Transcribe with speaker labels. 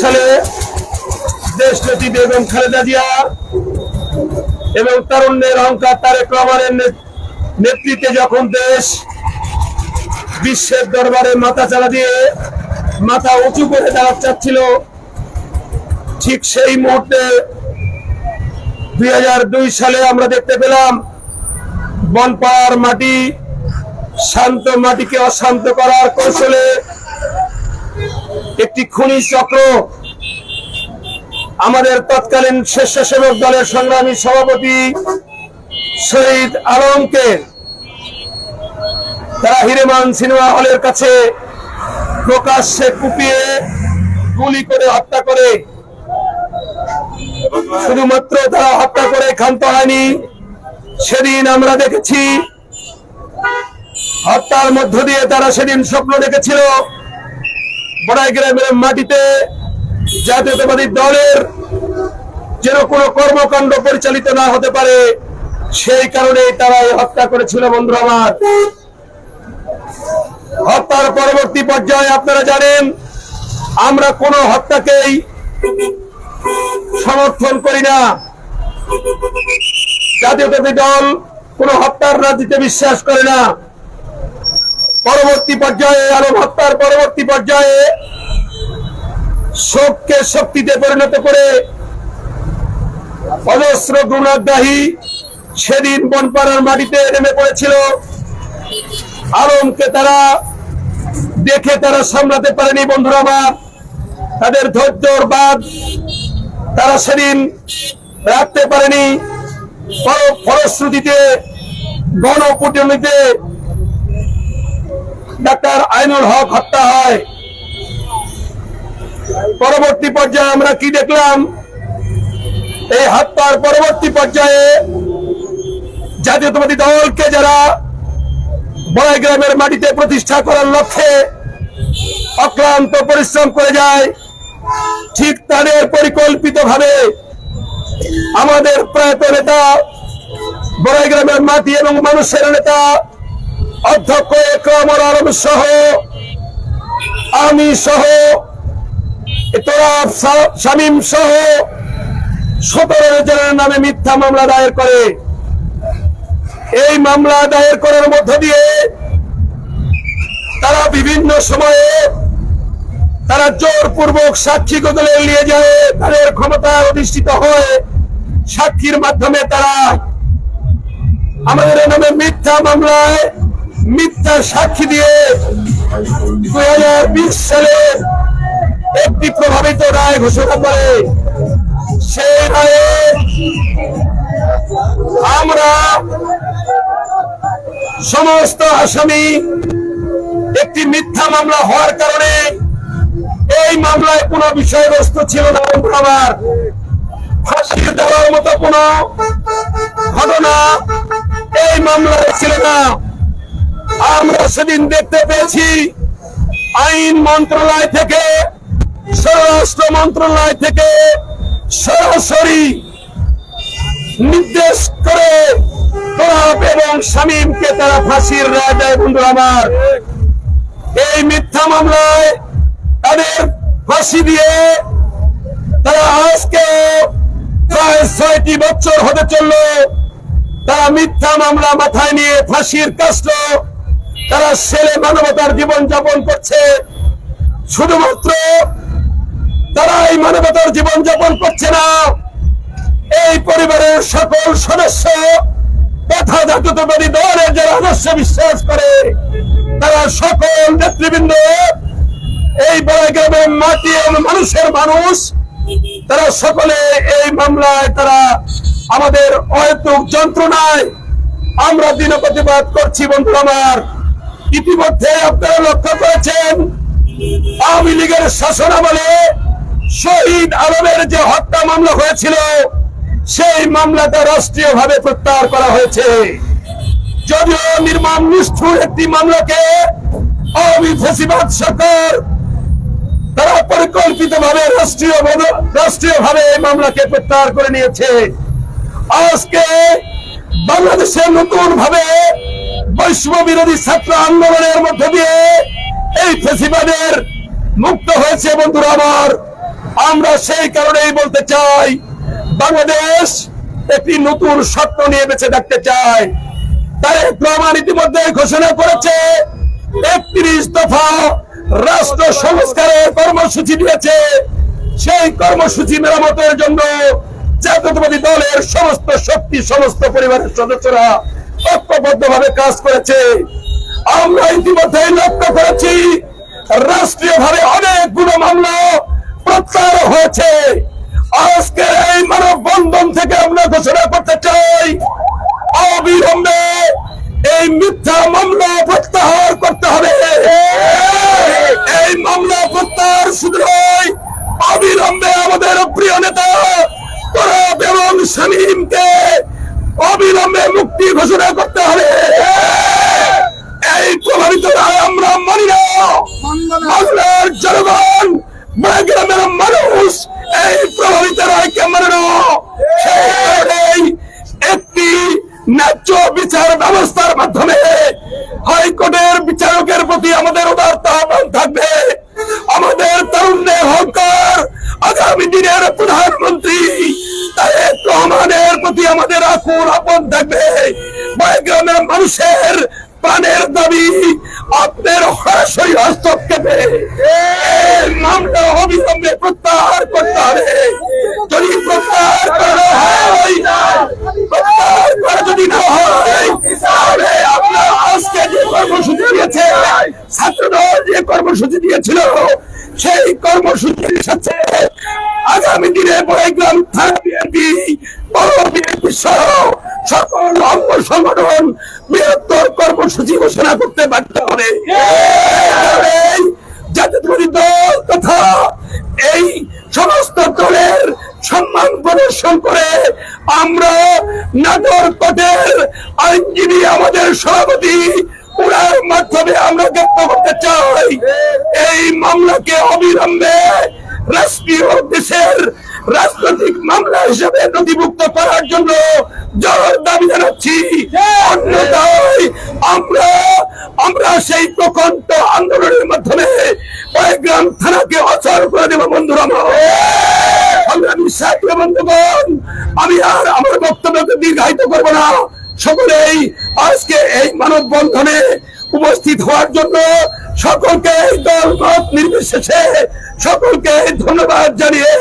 Speaker 1: সালে দেশনেত্রী বেগম খালেদা জিয়া এবং তারুণ্যের অহংকার তারেক রহমানের নেতৃত্বে যখন দেশ বিশ্বের দরবারে মাথা চালা দিয়ে মাথা উঁচু করে দাঁড়াতে চাচ্ছিল, ঠিক সেই মুহূর্তে দুই হাজার দুই সালে আমরা দেখতে পেলাম বনপাড়ার মাটি শান্ত মাটিকে অশান্ত করার কৌশলে একটি খুনি চক্র। আমাদের তৎকালীন স্বেচ্ছাসেবক দলের সংগ্রামী সভাপতি শহীদ আলমকে তারা হিরেমান সিনেমা হলের কাছে প্রকাশ্যে কুপিয়ে গুলি করে হত্যা করে। শুধুমাত্র তারা হত্যা করে ক্ষান্ত হয়নি, সেদিন আমরা দেখেছি। হত্যার মধ্য দিয়ে তারা সেদিন স্বপ্ন দেখেছিল। বড়াই গ্রামের মাটিতে জাতীয়তাবাদী দলের যেন কোনো কর্মকাণ্ড পরিচালিত না হতে পারে, সেই তারা হত্যা করেছিল বন্ধু আমার। হত্যার পরবর্তী পর্যায়ে আপনারা জানেন, আমরা কোনো হত্যাকেই সমর্থন করি না। জাতীয়তাবাদী দল কোন হত্যার রাজনীতিতে বিশ্বাস করে না। পরবর্তী পর্যায়ে, আরও হত্যার পরবর্তী পর্যায়ে শোককে শক্তিতে পরিণত করে অজস্র গুণাগ্রাহী সেদিন বনপাড়ার মাটিতে নেমে পড়েছিল। আলমকে তারা দেখে তারা সামলাতে পারেনি বন্ধুরা আমার। তাদের ধৈর্যর বাদ তারা সেদিন রাখতে পারেনি। ফল- ফলশ্রুতিতে গণপুটনীতে ডাক্তার আইনুল হক হত্যা হয়। পরবর্তী পর্যায়ে আমরা কি দেখলাম? এই হত্যার পরবর্তী পর্যায়ে জাতীয়তাবাদী দলকে যারা বড়াই গ্রামের মাটিতে প্রতিষ্ঠা করার লক্ষ্যে অক্লান্ত পরিশ্রম করে যায়, ঠিক তাদের পরিকল্পিত ভাবে আমাদের প্রয়াত নেতা, বড়াই গ্রামের মাটি এবং মানুষের নেতা, অধ্যক্ষ একরামুল আলম সহ, আমি সহ শামীম সহ সতেরো জনের নামে মিথ্যা মামলা দায়ের করে। এই মামলা দায়ের করার মধ্য দিয়ে তারা বিভিন্ন সময়ে তারা জোরপূর্বক সাক্ষী বদলে নিয়ে যায়, তাদের ক্ষমতা অধিষ্ঠিত হয়। সাক্ষীর মাধ্যমে তারা আমাদের নামে মিথ্যা মামলায় মিথ্যা সাক্ষী দিয়ে দুই হাজার বিশ সালে একটি প্রভাবিত রায় ঘোষণা করে। সেই রায়ে আমরা সমস্ত আসামি একটি মিথ্যা মামলা হওয়ার কারণে এই মামলায় কোনো বিষয়বস্তু ছিল না আমার। ফাঁসি দেওয়ার মতো কোনো ঘটনা এই মামলায় ছিল না। আমরা সেদিন দেখতে পেয়েছি আইন মন্ত্রণালয় থেকে স্বরাষ্ট্র মন্ত্রণালয় থেকে সরাসরি নির্দেশ করে তোরাব এবং শামীমকে তারা ফাঁসির রায় দেয়। বন্ধু আমার, এই মিথ্যা মামলায় তাদের ফাঁসি দিয়ে তারা আজকে প্রায় ছয়টি বছর হতে চলল। তারা মিথ্যা মামলা মাথায় নিয়ে ফাঁসির কষ্ট, তারা ছেলে মানবতার জীবন যাপন করছে। শুধুমাত্র তারা এই মানবতার জীবন যাপন করছে না। এই পরিবারের সকল সদস্য তথা জাতীয়তাবাদী দলের যারা আদর্শে বিশ্বাস করে, তারা সকল নেতৃবৃন্দ, এই বড় গ্রামের মাটি এবং মানুষের মানুষ, তারা সকলে এই মামলায় তারা আমাদের অহেতুক যন্ত্রণায় আমরা দিন প্রতিবাদ করছি বন্ধু আমার। ইতিমধ্যে আপনারা লক্ষ্য করেছেন, আওয়ামী লীগের শাসন আমলে শহীদ আলমের যে হত্যা মামলা হয়েছিল, সেই মামলাটা রাষ্ট্রীয়ভাবে প্রত্যাহার করা হয়েছে। যদিও নির্মাণ নিষ্ঠুর একটি মামলাকে আওয়ামী সরকার তারা পরিকল্পিত ভাবে রাষ্ট্রীয় রাষ্ট্রীয় ভাবে এই মামলাকে প্রত্যাহার করে নিয়েছে। আজকে বাংলাদেশে নতুন ভাবে বৈষম্য বিরোধী ছাত্র আন্দোলনের মধ্য দিয়ে এই ফেসিবাদের মুক্ত হয়েছে বন্ধুরা আমার। আমরা সেই কারণেই বলতে চাই, বাংলাদেশ একটি নতুন স্বপ্ন নিয়ে বেঁচে থাকতে চায়। তারেক রহমান ইতিমধ্যে ঘোষণা করেছে, একত্রিশ দফা রাষ্ট্র সংস্কারের কর্মসূচি দিয়েছে। সেই কর্মসূচি মেরামতের জন্য জাতীয়তাবাদী দলের সমস্ত শক্তি, সমস্ত পরিবারের সদস্যরা ঐক্যবদ্ধ ভাবে কাজ করেছে। আমরা ইতিমধ্যে লক্ষ্য করেছি রাষ্ট্রীয় ভাবে অনেকগুলো মামলা প্রত্যাহার হয়েছে। আজকে এই মানব বন্ধন থেকে আমরা ঘোষণা করতে চাই অবিলম্বে এই মিথ্যা মামলা প্রত্যাহার করতে হবে। এই মামলা প্রত্যাহার শুধু নয় অবিলম্বে আমাদের প্রিয় নেতা তরফ এবং শামীমকে অবিলম্বে মুক্তি ঘোষণা করতে হবে। এই প্রভাবিত আমরা মানি না। বাংলার জনগণ গ্রামের মানুষ এই কর্মসূচি দিয়েছিল, সেই কর্মসূচির সাথে আগামী দিনে সকল অঙ্গ সংগঠন বৃহত্তর কর্মসূচি ঘোষণা করতে হবে। দল তথা এই সমস্ত দলের সম্মান প্রদর্শন করে আমরা নাটোর কোটের আইনজীবী আমাদের সভাপতি উনার মাধ্যমে আমরা ব্যক্ত করতে চাই। এই মামলাকে অবিলম্বে রাষ্ট্রীয় দেশের রাজনৈতিক মামলা হিসেবে নথিভুক্ত করার জন্য জোর দাবি জানাচ্ছি। অন্যথায় আমরা আমরা সেই প্রকণ্ঠ আন্দোলনের মাধ্যমে গ্রাম থানাকে অচল করে দেব, বন্ধুরা আমার। সাথী বন্ধুগণ, আমি আর আমার বক্তব্যকে দীর্ঘায়িত করব না। সকলেই আজকে এই মানব বন্ধনে উপস্থিত হওয়ার জন্য সকলকে দল মত নির্বিশেষে সকলকে ধন্যবাদ জানিয়ে